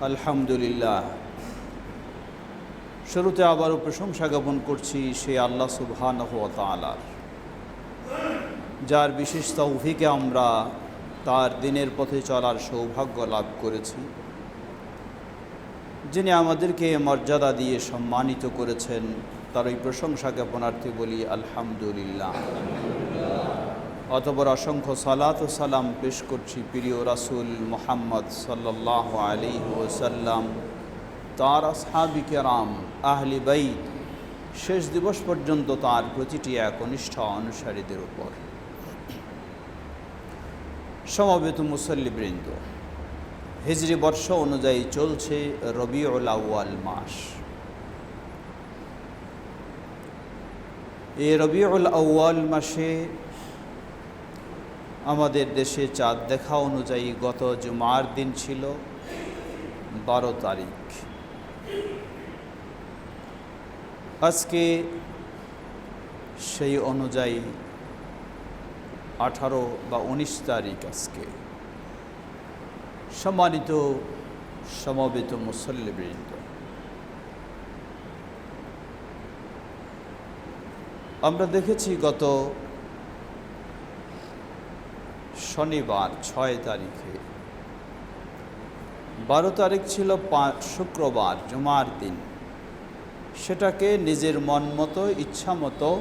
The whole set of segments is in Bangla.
আলহামদুলিল্লাহ। শুরুতে আবারও প্রশংসা জ্ঞাপন করছি সে আল্লাহ সুবহানহ তালার যার বিশেষ তৌফিকে আমরা তার দিনের পথে চলার সৌভাগ্য লাভ করেছি। যিনি আমাদেরকে মর্যাদা দিয়ে সম্মানিত করেছেন, তার ওই প্রশংসা জ্ঞাপনার্থে বলি আলহামদুলিল্লাহ। অতপর অসংখ্য সালাত ও সালাম পেশ করছি প্রিয় রাসুল মোহাম্মদ সাল্লাহ আলী ওসাল্লাম তার আসহাবি আহলি বাইত, শেষ দিবস পর্যন্ত তার প্রতিটি একনিষ্ঠ অনুসারীদের উপর। সমবেত মুসল্লিবৃন্দ হিজরি বর্ষ অনুযায়ী চলছে রবিউল আউয়াল মাস। এই রবিউল আউয়াল মাসে আমাদের দেশে চাঁদ দেখা অনুযায়ী গত জুমার দিন ছিল বারো তারিখ। আজকে সেই অনুযায়ী আঠারো বা উনিশ তারিখ আজকে। সম্মানিত সমবেত মুসল্লিবৃন্দ, আমরা দেখেছি গত শনিবার, ছয় তারিখে। বারো তারিখ ছিল শুক্রবার, জুমার দিন। সেটাকে নিজের মন মতো, ইচ্ছা মতো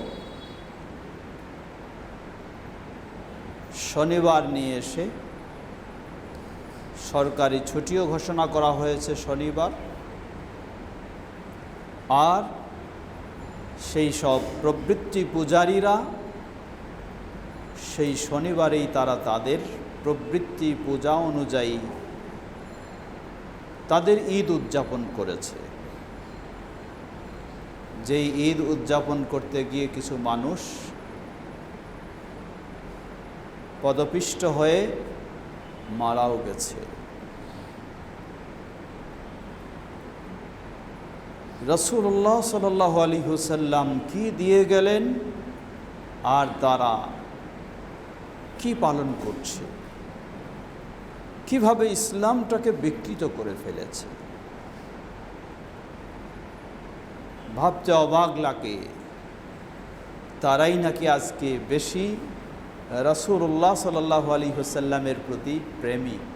শনিবার নিয়ে এসে সরকারি ছুটিও ঘোষণা করা হয়েছে শনিবার। আর সেই সব প্রবৃত্তি পূজারীরা সেই শনিবারেই তারা তাদের প্রবৃত্তি পূজা অনুযায়ী তাদের ঈদ উদযাপন করেছে। যেই ঈদ উদযাপন করতে গিয়ে কিছু মানুষ পদপিষ্ট হয়ে মারাও গেছে। রসুল্লাহ সাল আলী হুসাল্লাম কি দিয়ে গেলেন? আর তারা কি পালন করছে? কীভাবে ইসলামটাকে বিকৃত করে ফেলেছে? ভাবতে অবাক লাগে, তারাই নাকি আজকে বেশি রসুল্লাহ সাল্লাহ আলী হোসাল্লামের প্রতি প্রেমিক।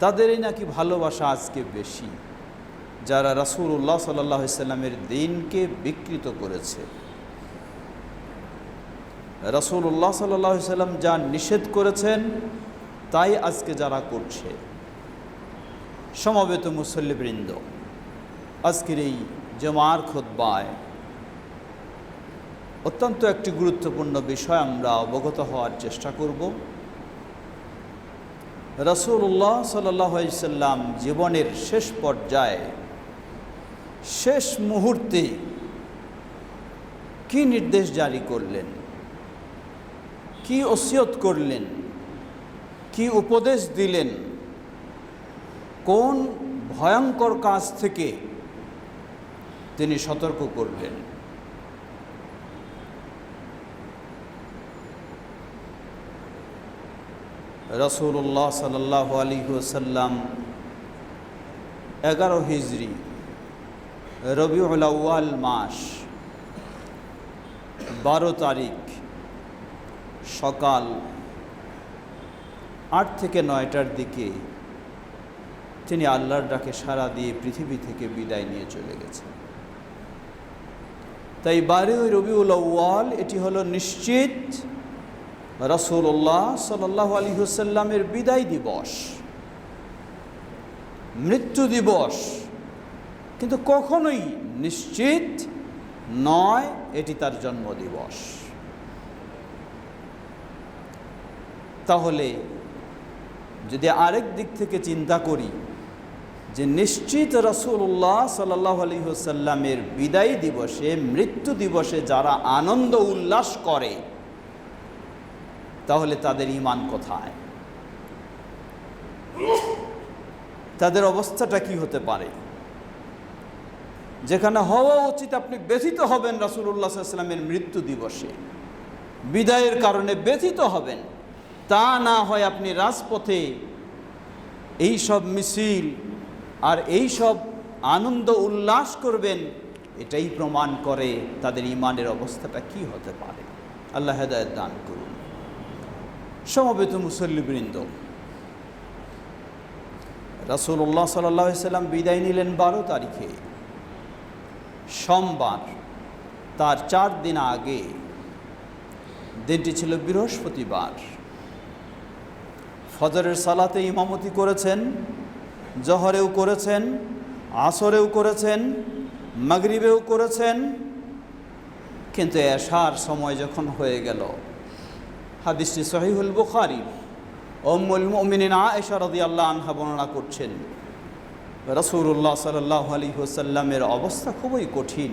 তাদেরই নাকি ভালোবাসা আজকে বেশি, যারা রসুল্লাহ সাল্লাহ সাল্লামের দিনকে বিকৃত করেছে। রসুল্লাহ সাল্লাহ সাল্লাম যা নিষেধ করেছেন, তাই আজকে যারা করছে। সমবেত মুসল্লিবৃন্দ, আজকের এই জমার খোদ্বায় অত্যন্ত একটি গুরুত্বপূর্ণ বিষয় আমরা অবগত হওয়ার চেষ্টা করব। রসুল্লাহ সাল্লাম জীবনের শেষ পর্যায়ে, শেষ মুহূর্তে কি নির্দেশ জারি করলেন? কি ওসিয়ত করলেন? কি উপদেশ দিলেন? কোন ভয়ঙ্কর কাজ থেকে তিনি সতর্ক করলেন রসুল্লাহ সাল্লাহ আলী এগারো হিজড়ি রবিউল আউয়াল মাস, বারো তারিখ। সকাল আট থেকে নয়টার দিকে তিনি আল্লাহর ডাকে সাড়া দিয়ে পৃথিবী থেকে বিদায় নিয়ে চলে গেছেন। তাই বারে ওই রবিউল আউ্য়াল, এটি হলো নিশ্চিত রসুল্লাহ সাল্লাহ আলী হুসাল্লামের বিদায় দিবস। মৃত্যু দিবস। কিন্তু কখনোই নিশ্চিত নয়, এটি তার জন্মদিবস। তাহলে যদি আরেক দিক থেকে চিন্তা করি যে নিশ্চিত রসুল্লাহ সাল্লাহ আলী হুসাল্লামের বিদায় দিবসে, মৃত্যু দিবসে যারা আনন্দ উল্লাস করে, তাহলে তাদের ইমান কোথায়? তাদের অবস্থাটা কি হতে পারে? যেখানে হওয়া উচিত আপনি ব্যথিত হবেন রাসুল্লাহ সাল্লামের মৃত্যু দিবসে। বিদায়ের কারণে ব্যথিত হবেন। তা না হয় আপনি রাজপথে এই সব মিছিল আর এই সব আনন্দ উল্লাস করবেন, এটাই প্রমাণ করে তাদের ইমানের অবস্থাটা কি হতে পারে। আল্লাহ হেদায়ত দান করুন। সমবেত মুসল্লিবৃন্দ রাসুল্লাহ সাল্লাম বিদায় নিলেন বারো তারিখে। সোমবার, তার চার দিন আগে, দিনটি ছিল বৃহস্পতিবার। ফজরের সালাতে ইমামতি করেছেন, জহরেও করেছেন, আসরেও করেছেন, মাগরিবেও করেছেন, কিন্তু এশার সময় যখন হয়ে গেল, হাদিসটি সহিহুল বুখারি অম্মুল মুমিনিন আয়েশা রাদিয়াল্লাহু আনহা বর্ণনা করছেন, রাসূলুল্লাহ সাল্লাহ আলাইহি ওয়াসাল্লামের অবস্থা খুবই কঠিন।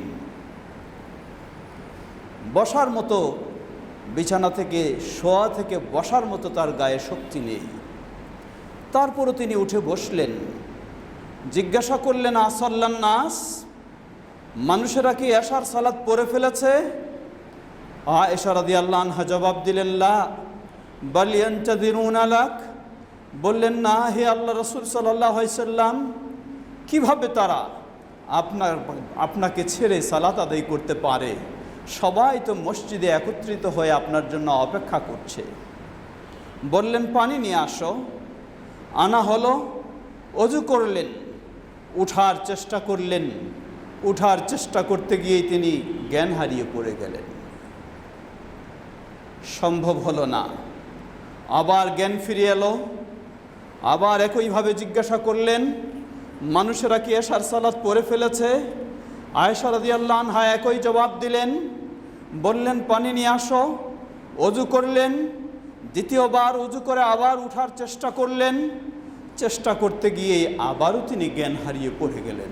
বসার মতো বিছানা থেকে শোয়া থেকে বসার মতো তার গায়ে শক্তি নেই। তারপরও তিনি উঠে বসলেন। জিজ্ঞাসা করলেন আসল্লান নাস? মানুষেরা কি এশার সালাদ পরে ফেলেছে? আ এশারাদি আল্লাহ জবাব দিলেন, লা। আলাক বললেন, না, হে আল্লাহ রসুল সাল্লাহ সাল্লাম, কীভাবে তারা আপনার, আপনাকে ছেড়ে সালাত আদায় করতে পারে? সবাই তো মসজিদে একত্রিত হয়ে আপনার জন্য অপেক্ষা করছে। বললেন, পানি নিয়ে আসো। আনা হলো, অজু করলেন, উঠার চেষ্টা করলেন। উঠার চেষ্টা করতে গিয়েই তিনি জ্ঞান হারিয়ে পড়ে গেলেন। সম্ভব হলো না। আবার জ্ঞান ফিরে এলো, আবার একইভাবে জিজ্ঞাসা করলেন, মানুষেরা কি এশার সালাত পরে ফেলেছে? আয়েশা রাদিয়াল্লাহ আনহা একই জবাব দিলেন বললেন, পানি নিয়ে আসো। অজু করলেন। দ্বিতীয়বার উজু করে আবার উঠার চেষ্টা করলেন। চেষ্টা করতে গিয়ে আবারও তিনি জ্ঞান হারিয়ে পড়ে গেলেন।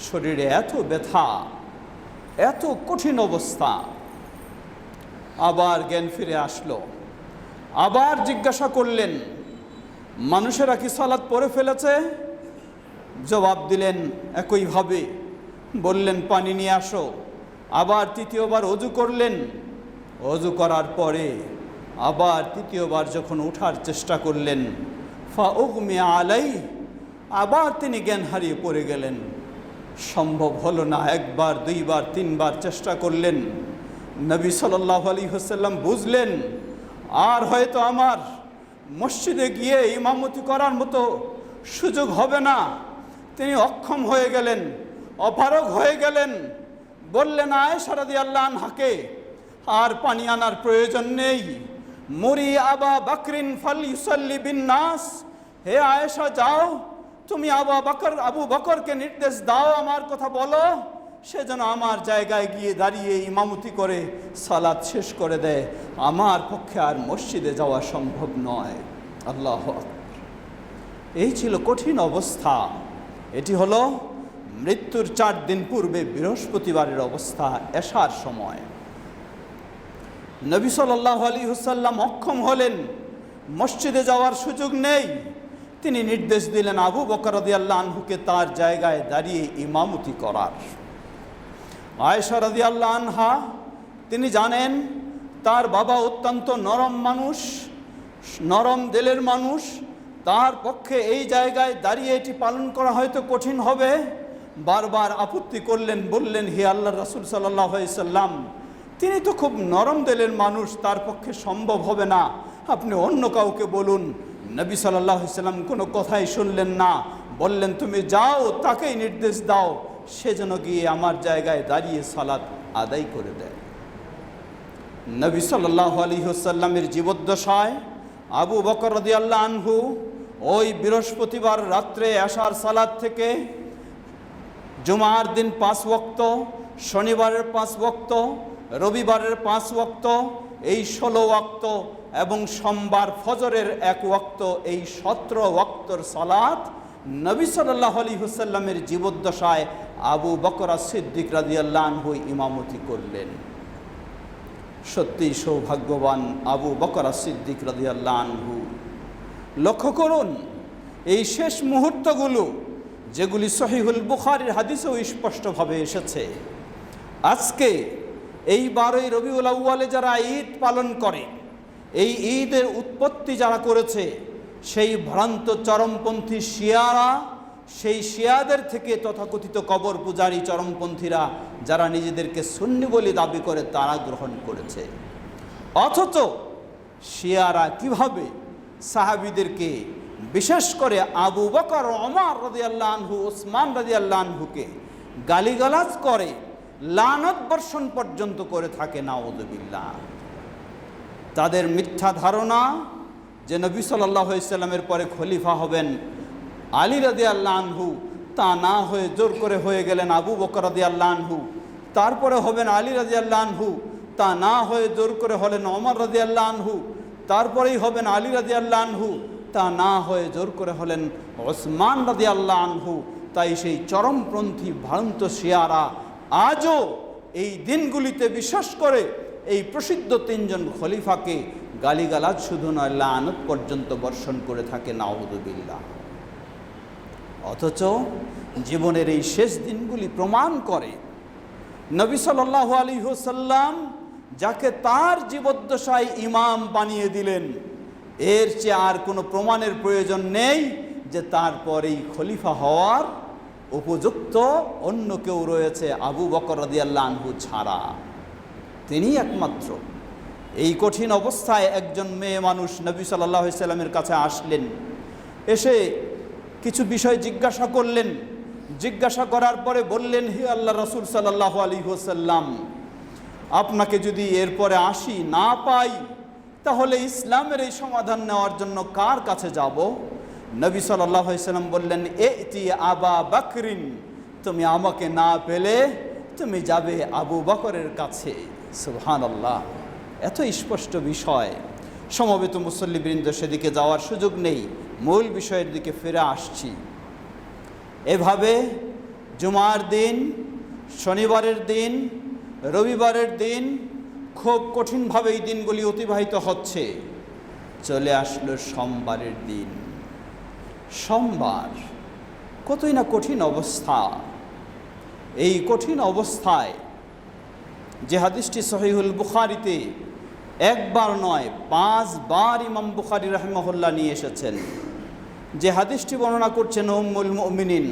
শরীরে এত ব্যথা, এত কঠিন অবস্থা। আবার জ্ঞান ফিরে আসলো। আবার জিজ্ঞাসা করলেন, মানুষেরা কি সালাদ পরে ফেলেছে? জবাব দিলেন, একইভাবে। বললেন, পানি নিয়ে আসো। আবার তৃতীয়বার অজু করলেন। অজু করার পরে আবার তৃতীয়বার যখন ওঠার চেষ্টা করলেন ফা উগমে আলাই আবার তিনি জ্ঞান হারিয়ে পড়ে গেলেন। সম্ভব হলো না একবার, দুইবার, তিনবার চেষ্টা করলেন। নবী সাল্লাহ আলী হোসাল্লাম বুঝলেন, আর হয়তো আমার মসজিদে গিয়ে ইমামতি করার মতো সুযোগ হবে না। তিনি অক্ষম হয়ে গেলেন, অপারগ হয়ে গেলেন। বললেন আয় সারাদি আল্লাহ হাকে আর পানি আনার প্রয়োজন নেই। মুরি আবা বাকরিন ফাল ইউসাল্লি বিন নাস হে আয়েশা, যাও। তুমি আবা বকর, আবু বকরকে নির্দেশ দাও আমার কথা বলো। সে যেন আমার জায়গায় গিয়ে দাঁড়িয়ে ইমামতি করে সালাদ শেষ করে দেয়। আমার পক্ষে আর মসজিদে যাওয়া সম্ভব নয়। আল্লাহ এই ছিল কঠিন অবস্থা। এটি হলো মৃত্যুর চার দিন পূর্বে বৃহস্পতিবারের অবস্থা এশার সময়। নবী সাল্লাহ আলী হুসাল্লাম অক্ষম হলেন, মসজিদে যাওয়ার সুযোগ নেই। তিনি নির্দেশ দিলেন আবু বকরদি আল্লাহ আনহুকে তার জায়গায় দাঁড়িয়ে ইমামতি করার। আয়েশা রাদি আল্লাহ আনহা, তিনি জানেন তার বাবা অত্যন্ত নরম মানুষ, নরম দিলের মানুষ। তার পক্ষে এই জায়গায় দাঁড়িয়ে এটি পালন করা হয়তো কঠিন হবে। বারবার আপত্তি করলেন, বললেন, হে আল্লাহ রাসুল সাল্লাম, তিনি তো খুব নরম দিলের মানুষ, তার পক্ষে সম্ভব হবে না। আপনি অন্য কাউকে বলুন। নবী সাল্লাহ সাল্লাম কোনো কথাই শুনলেন না। বললেন, তুমি যাও, তাকেই নির্দেশ দাও। সে যেন গিয়ে আমার জায়গায় দাঁড়িয়ে সালাদ আদায় করে দেয়। নবী সাল্লাহ আলী হুসাল্লামের জীবদ্দশায় আবু বকর রদি আল্লাহ আনহু ওই বৃহস্পতিবার রাত্রে আসার সালাদ থেকে জুমার দিন পাঁচ ওক্ত শনিবারের পাঁচ ওক্ত রবিবারের পাঁচ ওক্ত এই ষোলো ওক্ত এবং সোমবার ফজরের এক ওক্ত এই সতেরো ওক্তর সালাত নবী সাল্লাহ আলী হুসাল্লামের জীবদ্দশায় আবু বকরা সিদ্দিক রাজিয়াল্লাহ ইমামতি করলেন। সত্যি সৌভাগ্যবান আবু বকরা সিদ্দিক রাজিয়াল্লাহ লক্ষ্য করুন, এই শেষ মুহূর্তগুলো যেগুলি সহিহুল বুখারির হাদিসেও স্পষ্টভাবে এসেছে। আজকে এই বারোই রবিউল আউ্বালে যারা ঈদ পালন করে, এই ঈদের উৎপত্তি যারা করেছে, সেই ভ্রান্ত চরমপন্থী শিয়ারা, সেই শিয়াদের থেকে তথাকথিত কবর পূজারী চরমপন্থীরা, যারা নিজেদেরকে সুন্নি বলে দাবি করে, তারা গ্রহণ করেছে। অথচ শিয়ারা কীভাবে সাহাবিদেরকে বিশেষ করে আবু বকর অমর রদি আল্লাহ ওসমান রদি আল্লাহ আনহুকে গালিগালাজ করে, লানত বর্ষণ পর্যন্ত করে থাকে নাউদুবিল্লাহ তাদের মিথ্যা ধারণা যে নবী সাল্লাহ ইসলামের পরে খলিফা হবেন আলী রাদি আল্লাহ তা না হয়ে জোর করে হয়ে গেলেন আবু বকর রাদি আল্লাহ তারপরে হবেন আলী রাজি আল্লাহ তা না হয়ে জোর করে হলেন অমর রাজি আল্লাহ তারপরেই হবেন আলী রাজি আল্লাহ তা না হয়ে জোর করে হলেন ওসমান রাজি আল্লাহ আনহু। তাই সেই চরমপন্থী ভ্রান্ত শিয়ারা আজও এই দিনগুলিতে বিশ্বাস করে এই প্রসিদ্ধ তিনজন খলিফাকে গালিগালাজ শুধু নয়, লানত পর্যন্ত বর্ষণ করে থাকে নাউদুবিল্লাহ অথচ জীবনের এই শেষ দিনগুলি প্রমাণ করে নবী সাল্লাহ আলী হোসাল্লাম যাকে তার জীবদ্দশায় ইমাম বানিয়ে দিলেন এর চেয়ে আর কোনো প্রমাণের প্রয়োজন নেই যে তারপর এই খলিফা হওয়ার উপযুক্ত অন্য কেউ রয়েছে আবু বকর রদিয়াল্লা আনহু ছাড়া। তিনি একমাত্র। এই কঠিন অবস্থায় একজন মেয়ে মানুষ নবী সাল্লাহ সাল্লামের কাছে আসলেন। এসে কিছু বিষয় জিজ্ঞাসা করলেন। জিজ্ঞাসা করার পরে বললেন, হে আল্লাহ রসুল সাল্লাহ আলী হোসাল্লাম আপনাকে যদি এরপরে আসি না পাই তাহলে ইসলামের এই সমাধান নেওয়ার জন্য কার কাছে যাব? নবী সাল্লাম বললেন এ আবা বাকরিন, তুমি আমাকে না পেলে তুমি যাবে আবু বকরের কাছে। সুহান আল্লাহ এত স্পষ্ট বিষয়। সমবেত মুসল্লিবৃন্দ সেদিকে যাওয়ার সুযোগ নেই। মূল বিষয়ের দিকে ফিরে আসছি। এভাবে জুমার দিন, শনিবারের দিন, রবিবারের দিন খুব কঠিনভাবে এই দিনগুলি অতিবাহিত হচ্ছে। চলে আসলো সোমবারের দিন। সোমবার, কতই না কঠিন অবস্থা। এই কঠিন অবস্থায় যে হাদিসটি সহিহুল বুখারিতে একবার নয়, পাঁচবার ইমাম বুখারি রহমহল্লা নিয়ে এসেছেন। যে হাদিসটি বর্ণনা করছেন উম্মুল মুমিনিন,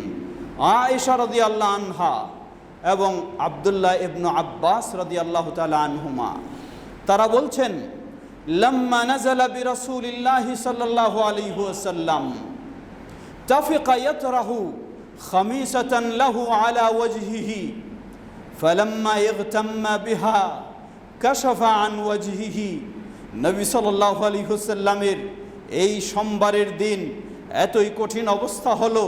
আয়েশা রদি আল্লাহ আনহা। এবং আবদুল্লাহ ইবনু আব্বাস রদি আল্লাহ তালা আনহুমা তারা বলছেন লম্মা নাজালা বি রসুলিল্লাহি সাল্লাল্লাহু আলাইহি ওয়াসাল্লাম তাফিকা ইয়াতরাহু খামিসাতান লাহু আলা ওয়াজহিহি فلما اغتم بها كشف عن وجهه নবী সাল্লাল্লাহু আলাইহি ওয়াসাল্লামের এই সোমবারের দিন এতই কঠিন অবস্থা হলো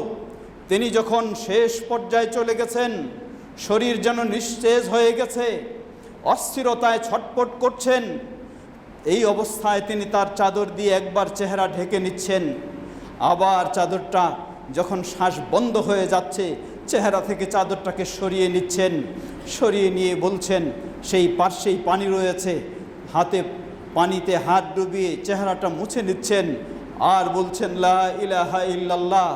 তিনি যখন শেষ পর্যায়ে চলে গেছেন শরীর যেন নিস্তেজ হয়ে গেছে, অস্থিরতায় ছটপট করছেন। এই অবস্থায় তিনি তার চাদর দিয়ে একবার চেহারা ঢেকে নিচ্ছেন। আবার চাদরটা যখন শ্বাস বন্ধ হয়ে যাচ্ছে, চেহারা থেকে চাদরটাকে সরিয়ে নিচ্ছেন। সরিয়ে নিয়ে বলছেন, সেই পার্শ্বেই পানি রয়েছে। হাতে পানিতে হাত ডুবিয়ে চেহারাটা মুছে নিচ্ছেন। আর বলছেন, লা ইলাহা ইল্লাল্লাহ,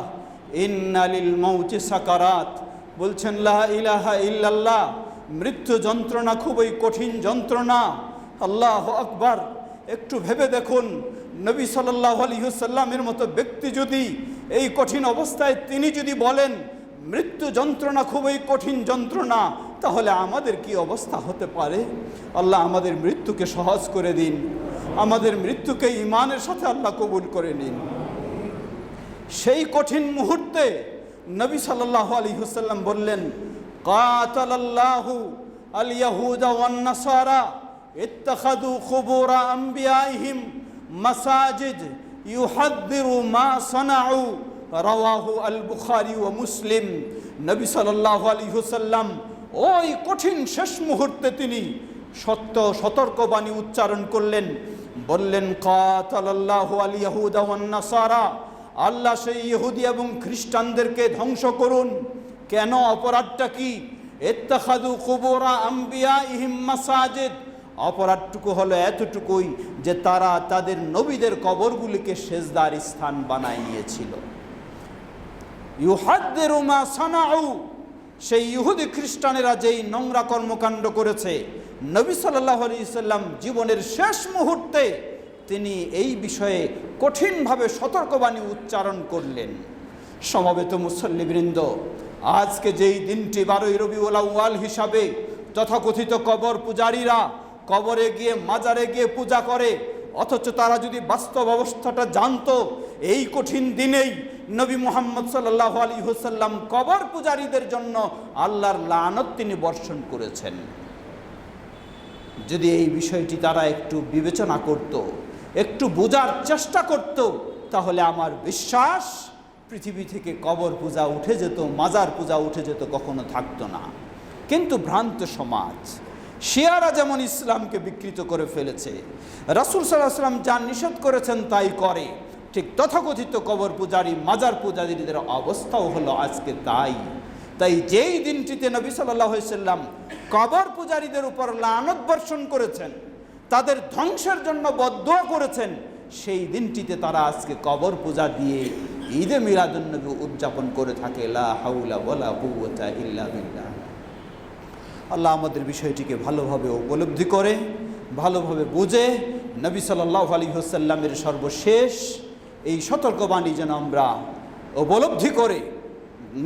ইন্নালিল মৌচি সাকারাত। বলছেন, লা ইলাহা ইল্লাল্লাহ, মৃত্যু যন্ত্রণা খুবই কঠিন যন্ত্রণা। আল্লাহ আকবার। একটু ভেবে দেখুন, নবী সাল্লাহ আলহিহসাল্লামের মতো ব্যক্তি যদি এই কঠিন অবস্থায় তিনি যদি বলেন, মৃত্যু যন্ত্রণা খুবই কঠিন যন্ত্রণা, তাহলে আমাদের কি অবস্থা হতে পারে? আল্লাহ আমাদের মৃত্যুকে সহজ করে দিন। আমাদের মৃত্যুকে ইমানের সাথে আল্লাহ কবুল করে নিন। সেই কঠিন মুহূর্তে নবী সাল্লাহ আলী হুসাল্লাম বললেন, কাতালাল্লাহু আল ইয়াহুদা ওয়ান নাসারা ইত্তাখাদু কুবুরা আম্বিয়াইহিম মাসাজিদ ইউহাদ্দিরু মা সানাউ রাওয়াহু আল বুখারী ও মুসলিম। নবী সাল্লাল্লাহু আলাইহি ওয়াসাল্লাম ওই কঠিন শেষ মুহূর্তে তিনি সত্য সতর্কবাণী উচ্চারণ করলেন। বললেন, কাতালাল্লাহু আল ইয়াহুদা ওয়ান নাসারা আল্লাহ সেই ইহুদি এবং খ্রিস্টানদেরকে ধ্বংস করুন। কেন? অপরাধটা কি? এত্তাখাদু কুবুরা আম্বিয়া ইহিম মাসাজিদ। অপরাধটুকু হলো এতটুকুই যে তারা তাদের নবীদের কবরগুলিকে সেজদার স্থান বানায় নিয়েছিল ইউহাদ্দের উমা সানাউ। সেই ইহুদি খ্রিস্টানেরা যেই নোংরা কর্মকাণ্ড করেছে, নবী সাল্লাহ আলি সাল্লাম জীবনের শেষ মুহূর্তে তিনি এই বিষয়ে কঠিনভাবে সতর্কবাণী উচ্চারণ করলেন। সমবেত মুসল্লিবৃন্দ, আজকে যেই দিনটি বারোই রবিউল আউয়াল হিসাবে তথাকথিত কবর পূজারীরা কবরে গিয়ে মাজারে গিয়ে পূজা করে, অথচ তারা যদি বাস্তব অবস্থাটা জানতো, এই কঠিন দিনেই নবী মোহাম্মদ সাল্লাহ আলী হুসাল্লাম কবর পূজারীদের জন্য আল্লাহর লানত তিনি বর্ষণ করেছেন। যদি এই বিষয়টি তারা একটু বিবেচনা করত একটু বোঝার চেষ্টা করত, তাহলে আমার বিশ্বাস পৃথিবী থেকে কবর পূজা উঠে যেত, মাজার পূজা উঠে যেত, কখনো থাকতো না। কিন্তু ভ্রান্ত সমাজ, শিয়ারা যেমন ইসলামকে বিকৃত করে ফেলেছে, রাসুল সাল্লাহ সাল্লাম যা নিষেধ করেছেন তাই করে। ঠিক তথাকথিত কবর পূজারী, মাজার পূজারীদের অবস্থাও হলো আজকে তাই। তাই যেই দিনটিতে নবী সাল্লাহ সাল্লাম কবর পূজারীদের উপর লানত বর্ষণ করেছেন তাদের ধ্বংসের জন্য বদোয়া করেছেন, সেই দিনটিতে তারা আজকে কবর পূজা দিয়ে ঈদে মিলাদুন্নবী উদযাপন করে থাকে। আল্লাহ আমাদের বিষয়টিকে ভালোভাবে উপলব্ধি করে, ভালোভাবে বুঝে, নবী সাল্লাহ আলী হোসাল্লামের সর্বশেষ এই সতর্কবাণী যেন আমরা উপলব্ধি করে,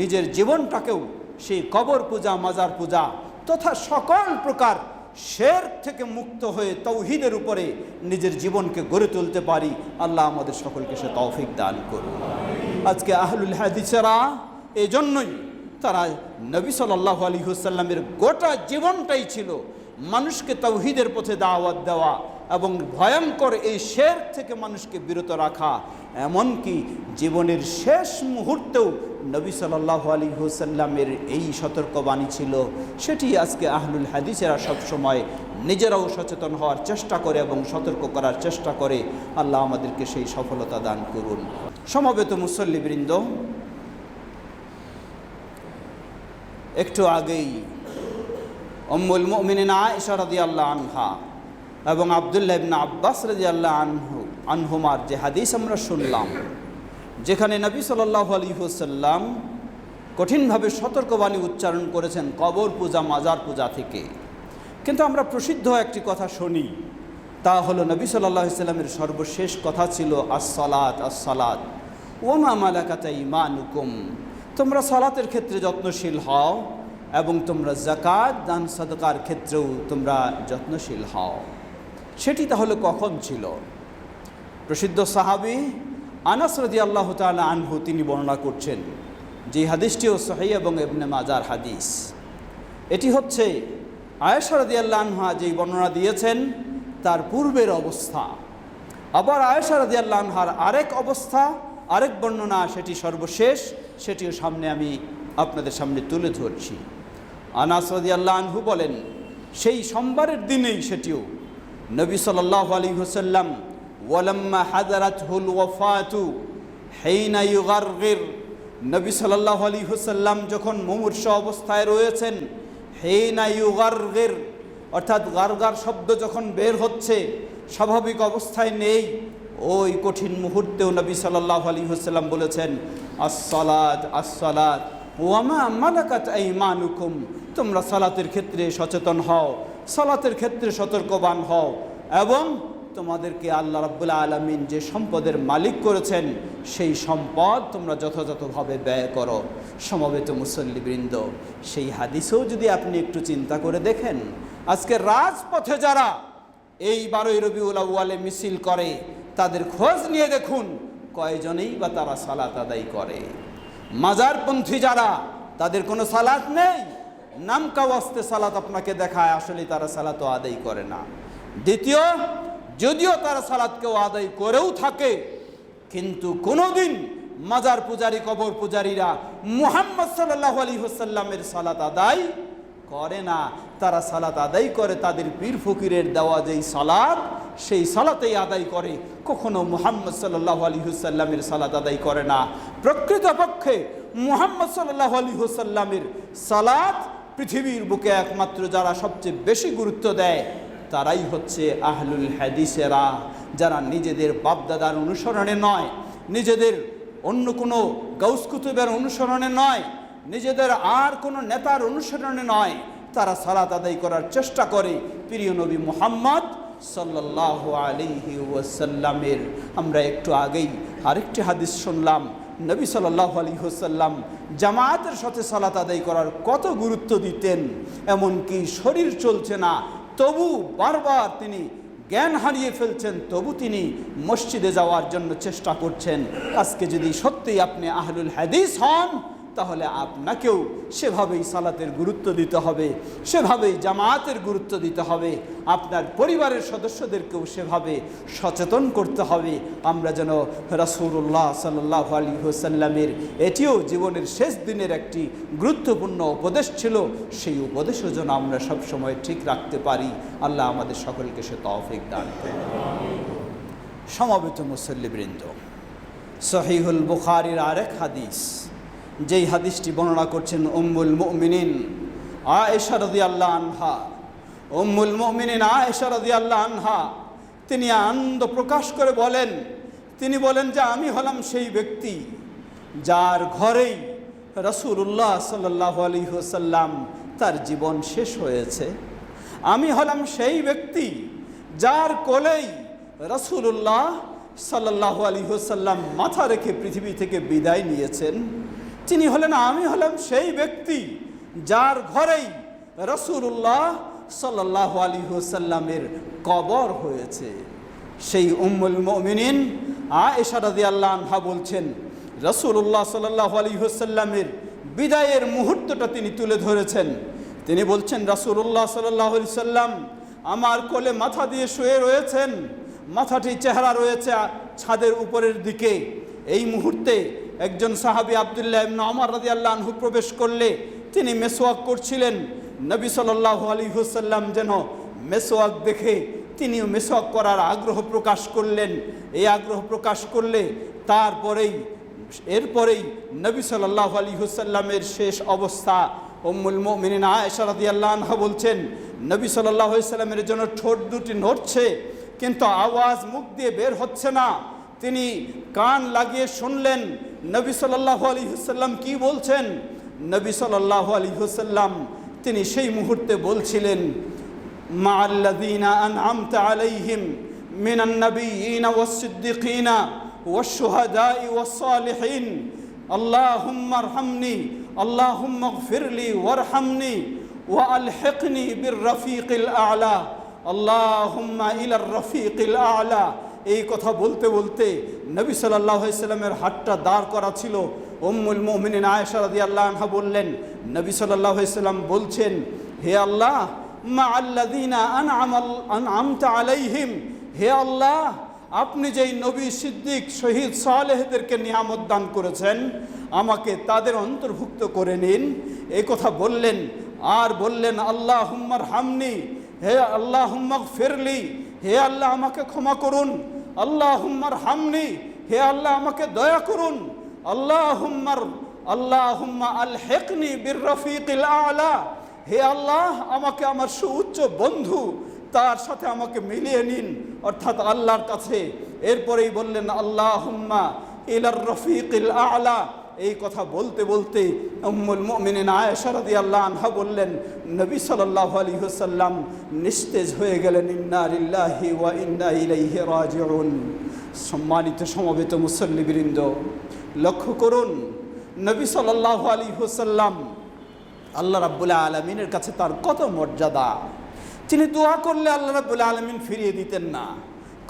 নিজের জীবনটাকেও সেই কবর পূজা, মাজার পূজা তথা সকল প্রকার শের থেকে মুক্ত হয়ে তৌহিদের উপরে নিজের জীবনকে গড়ে তুলতে পারি, আল্লাহ আমাদের সকলকে সে তৌফিক দান করুন। আজকে আহলুল হাদিসেরা এই জন্যই তারা নবী সাল্লাহ আলী হুসাল্লামের গোটা জীবনটাই ছিল মানুষকে তৌহিদের পথে দাওয়াত দেওয়া এবং ভয়ঙ্কর এই শের থেকে মানুষকে বিরত রাখা, এমনকি জীবনের শেষ মুহূর্তেও নবী সাল্লাহ আলী হুসাল্লামের এই সতর্কবাণী ছিল। সেটি আজকে আহলুল হাদিসেরা সবসময় নিজেরাও সচেতন হওয়ার চেষ্টা করে এবং সতর্ক করার চেষ্টা করে। আল্লাহ আমাদেরকে সেই সফলতা দান করুন। সমবেত মুসল্লিবৃন্দ, একটু আগেই অম্মুল মুমিনিন আয়েশা আল্লাহ আনহা এবং আব্দুল্লাহ ইবনে আব্বাস রাদিয়াল্লাহু আনহু, আনহুমার যে হাদিস আমরা শুনলাম, যেখানে নবী সাল্লাল্লাহু আলাইহি ওয়াসাল্লাম কঠিনভাবে সতর্কবাণী উচ্চারণ করেছেন কবর পূজা, মাজার পূজা থেকে। কিন্তু আমরা প্রসিদ্ধ একটি কথা শুনি, তা হলো নবী সাল্লাল্লাহু আলাইহি সাল্লামের সর্বশেষ কথা ছিল, আসসালাত আসসালাত, ওমা মালাকাতা ইমানুকুম তোমরা সালাতের ক্ষেত্রে যত্নশীল হও এবং তোমরা জাকাত দান, সাদকার ক্ষেত্রেও তোমরা যত্নশীল হও। সেটি তাহলে কখন ছিল? প্রসিদ্ধ সাহাবি আনাস রদি আল্লাহ তালা আনহু তিনি বর্ণনা করছেন যে হাদিসটিও সহি এবং এবনে মাজার হাদিস। এটি হচ্ছে আয়েশা রদি আল্লাহ আনহা যেই বর্ণনা দিয়েছেন, তার পূর্বের অবস্থা। আবার আয়েশা রদি আল্লাহ আনহার আরেক অবস্থা, আরেক বর্ণনা সেটি সর্বশেষ, সেটিও সামনে আমি আপনাদের সামনে তুলে ধরছি। আনাস রদি আল্লাহ আনহু বলেন, সেই সোমবারের দিনেই সেটিও নবী সাল্লাহ আলী হুসাল্লাম ওয়ালাম্মা হাজারাত হুল ওয়াফাতু হেইনা নবী সাল্লাহ আলী হুসাল্লাম যখন মুমূর্ষ অবস্থায় রয়েছেন হেইনা অর্থাৎ গারগার শব্দ যখন বের হচ্ছে, স্বাভাবিক অবস্থায় নেই। ওই কঠিন মুহূর্তেও নবী সাল্লাহ আলী হুসাল্লাম বলেছেন আসসালাদ আসসালাত ওয়ামা মালাকাত আইমানুকুম। তোমরা সালাতের ক্ষেত্রে সচেতন হও। সালাতের ক্ষেত্রে সতর্কবান হও এবং তোমাদেরকে আল্লাহ রাব্বুল্লাহ আলমিন যে সম্পদের মালিক করেছেন, সেই সম্পদ তোমরা যথাযথভাবে ব্যয় করো। সমবেত মুসল্লিবৃন্দ, সেই হাদিসেও যদি আপনি একটু চিন্তা করে দেখেন, আজকে রাজপথে যারা এই বারোই রবিউল আউয়ালে মিছিল করে, তাদের খোঁজ নিয়ে দেখুন কয়জনেই বা তারা সালাত আদায় করে। মাজারপন্থী যারা, তাদের কোনো সালাত নেই? নামকা ওয়াস্তে সালাত আপনাকে দেখায় আসলে তারা সালাতও আদায় করে না। দ্বিতীয়, যদিও তারা সালাত কেউ আদায় করেও থাকে, কিন্তু কোনোদিন মাজার পূজারী, কবর পূজারীরা মুহাম্মদ সাল্লাহ আলী হোসাল্লামের সালাত আদায় করে না। তারা সালাত আদায় করে, তাদের পীর ফকিরের দেওয়া যেই সালাত, সেই সালাতেই আদায় করে। কখনো মুহাম্মদ সাল্লাহ আলী হুসাল্লামের সালাত আদায় করে না। প্রকৃতপক্ষে মুহাম্মদ সাল্লাহ আলী হুসাল্লামের সালাত পৃথিবীর বুকে একমাত্র যারা সবচেয়ে বেশি গুরুত্ব দেয়, তারাই হচ্ছে আহলুল হাদিসেরা, যারা নিজেদের বাপদাদার অনুসরণে নয়, নিজেদের অন্য কোনো গাউস কুতুবের অনুসরণে নয়, নিজেদের আর কোনো নেতার অনুসরণে নয়, তারা সালাত আদায় করার চেষ্টা করে। প্রিয় নবী মোহাম্মদ সাল্লাহ আলিহি ওয়াসাল্লামের, আমরা একটু আগেই আরেকটি হাদিস শুনলাম নবী সাল্লাহ আলী হোসাল্লাম জামায়াতের সাথে সালাত আদায় করার কত গুরুত্ব দিতেন, এমনকি শরীর চলছে না, তবু বারবার তিনি জ্ঞান হারিয়ে ফেলছেন, তবু তিনি মসজিদে যাওয়ার জন্য চেষ্টা করছেন। আজকে যদি সত্যিই আপনি আহলুল হাদিস হন তাহলে আপনাকেও সেভাবেই সালাতের গুরুত্ব দিতে হবে, সেভাবেই জামায়াতের গুরুত্ব দিতে হবে, আপনার পরিবারের সদস্যদেরকেও সেভাবে সচেতন করতে হবে। আমরা যেন রাসুল্লাহ সাল্লাহ আলী হোসাল্লামের এটিও জীবনের শেষ দিনের একটি গুরুত্বপূর্ণ উপদেশ ছিল, সেই উপদেশও যেন আমরা সবসময় ঠিক রাখতে পারি। আল্লাহ আমাদের সকলকে সে তৌফিক দান করেন। সমবেত মুসল্লিবৃন্দ, সহিহুল বুখারির আরেক হাদিস। যেই হাদিসটি বর্ণনা করছেন উম্মুল মুমিনিন আয়েশা আল্লাহ আনহা। উম্মুল মুমিনিন আয়েশা আল্লাহ আনহা, তিনি আনন্দ প্রকাশ করে বলেন, তিনি বলেন যে আমি হলাম সেই ব্যক্তি যার ঘরেই রসুল্লাহ সাল্লাহ আলী হোসাল্লাম তার জীবন শেষ হয়েছে। আমি হলাম সেই ব্যক্তি যার কোলেই রসুল্লাহ সাল্লাহ আলী হোসাল্লাম মাথা রেখে পৃথিবী থেকে বিদায় নিয়েছেন। তিনি হলেন, আমি হলাম সেই ব্যক্তি যার ঘরেই রসুল্লাহ সাল্লাহ আলী হোসাল্লামের কবর হয়েছে। সেই উম্মুল মমিনিন আ এশারাদি আল্লাহ আনহা বলছেন রসুল্লাহ সাল্লাহ আলী হুসাল্লামের বিদায়ের মুহূর্তটা তিনি তুলে ধরেছেন। তিনি বলছেন রাসুল্লাহ সাল্লাহ সাল্লাম আমার কোলে মাথা দিয়ে শুয়ে রয়েছেন, মাথাটি চেহারা রয়েছে ছাদের উপরের দিকে। এই মুহূর্তে একজন সাহাবি আবদুল্লাহ ইবনে ওমর রাদিয়াল্লাহু আনহু প্রবেশ করলে তিনি মেসওয়াক করছিলেন। নবী সাল্লাল্লাহু আলাইহি ওয়াসাল্লাম যেন মেসওয়াক দেখে তিনিও মেসওয়াক করার আগ্রহ প্রকাশ করলেন। এই আগ্রহ প্রকাশ করলে তারপরেই, এরপরেই নবী সাল্লাল্লাহু আলাইহি ওয়াসাল্লামের শেষ অবস্থা। উম্মুল মুমিনিন আয়েশা রাদিয়াল্লাহু আনহা বলছেন, নবী আলাইহি সাল্লামের জন্য ঠোঁট দুটি নড়ছে, কিন্তু আওয়াজ মুখ দিয়ে বের হচ্ছে না। তিনি কান লাগিয়ে শুনলেন নবী সাল্লাহ আলী হুসাল্লাম কি বলছেন নবী সাল্লাহ আলী হুসাল্লাম তিনি সেই মুহূর্তে বলছিলেন মা আল্লাদিনা আন আমতা আলাইহিম মিনান নবীনা ওয়াসিদ্দিকিনা والشهداء والصالحين اللهم ارحمني اللهم اغفر لي وارحمني وألحقني بالرفيق الأعلى اللهم إلى الرفيق الأعلى এই কথা বলতে বলতে নবী সাল্লাহ সাল্লামের হাতটা দাঁড় করা ছিল। উম্মুল মোমিনিন আয়েশা রাদিয়াল্লাহু আনহা বললেন, নবী সাল্লাহ সাল্লাম বলছেন, হে আল্লাহ মা আল্লাদিনা আনআমাল, আনআমতা আলাইহিম, হে আল্লাহ, আপনি যেই নবী সিদ্দিক শহীদ সালেহদেরকে নিয়ামত দান করেছেন, আমাকে তাদের অন্তর্ভুক্ত করে নিন। এই কথা বললেন, আর বললেন আল্লাহ হুম্মার হামনি হে আল্লাহ হুম্মাক ফেরলি হে আল্লাহ আমাকে ক্ষমা করুন। আল্লাহ হুম্মার হামনি, হে আল্লাহ আমাকে দয়া করুন। আল্লাহ হুম্মার আল্লাহ হুম্মা আল। হেকনি বীর রফিক আলা হে আল্লাহ আমাকে আমার সুউচ্চ বন্ধু, তার সাথে আমাকে মিলিয়ে নিন। অর্থাৎ আল্লাহর কাছে। এরপরেই বললেন আল্লাহ হুম্মা ইলার রফিক আলা। এই কথা বলতে বলতে উম্মুল মুমিনিন রাদিয়াল্লাহু আনহা বললেন, নবী সাল্লাল্লাহু আলাইহি ওয়াসাল্লাম নিস্তেজ হয়ে গেলেন, ইন্না লিল্লাহি ওয়া ইন্না ইলাইহি রাজিউন। সম্মানিত সমবেত মুসল্লিবৃন্দ, লক্ষ্য করুন, নবী সাল্লাল্লাহু আলাইহি ওয়াসাল্লাম আল্লাহ রাব্বুল আলমিনের কাছে তার কত মর্যাদা। তিনি দোয়া করলে আল্লাহ রাব্বুল আলমিন ফিরিয়ে দিতেন না,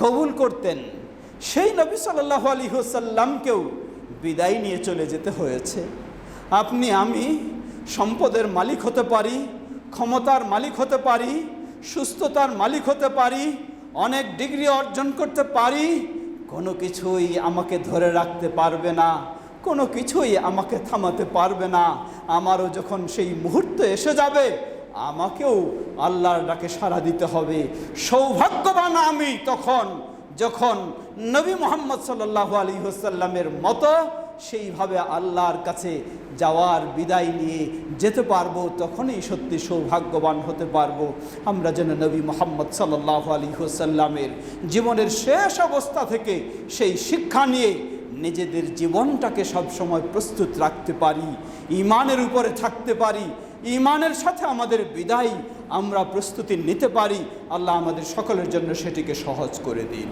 কবুল করতেন। সেই নবী সাল্লাহ আলী হোসাল্লামকেও বিদায় নিয়ে চলে যেতে হয়েছে। আপনি, আমি সম্পদের মালিক হতে পারি, ক্ষমতার মালিক হতে পারি, সুস্থতার মালিক হতে পারি, অনেক ডিগ্রি অর্জন করতে পারি, কোনো কিছুই আমাকে ধরে রাখতে পারবে না, কোনো কিছুই আমাকে থামাতে পারবে না। আমারও যখন সেই মুহূর্ত এসে যাবে, আমাকেও আল্লাহর ডাকে সাড়া দিতে হবে। সৌভাগ্যবান আমি তখন। যখন নবী মোহাম্মদ সাল্লাহ আলী হোসাল্লামের মতো সেইভাবে আল্লাহর কাছে যাওয়ার বিদায় নিয়ে যেতে পারব, তখনই সত্যি সৌভাগ্যবান হতে পারব। আমরা যেন নবী মোহাম্মদ সাল্লাহ আলী হোসাল্লামের জীবনের শেষ অবস্থা থেকে সেই শিক্ষা নিয়ে নিজেদের জীবনটাকে সবসময় প্রস্তুত রাখতে পারি ইমানের উপরে থাকতে পারি ইমানের সাথে আমাদের বিদায় আমরা প্রস্তুতি নিতে পারি। আল্লাহ আমাদের সকলের জন্য সেটিকে সহজ করে দিন।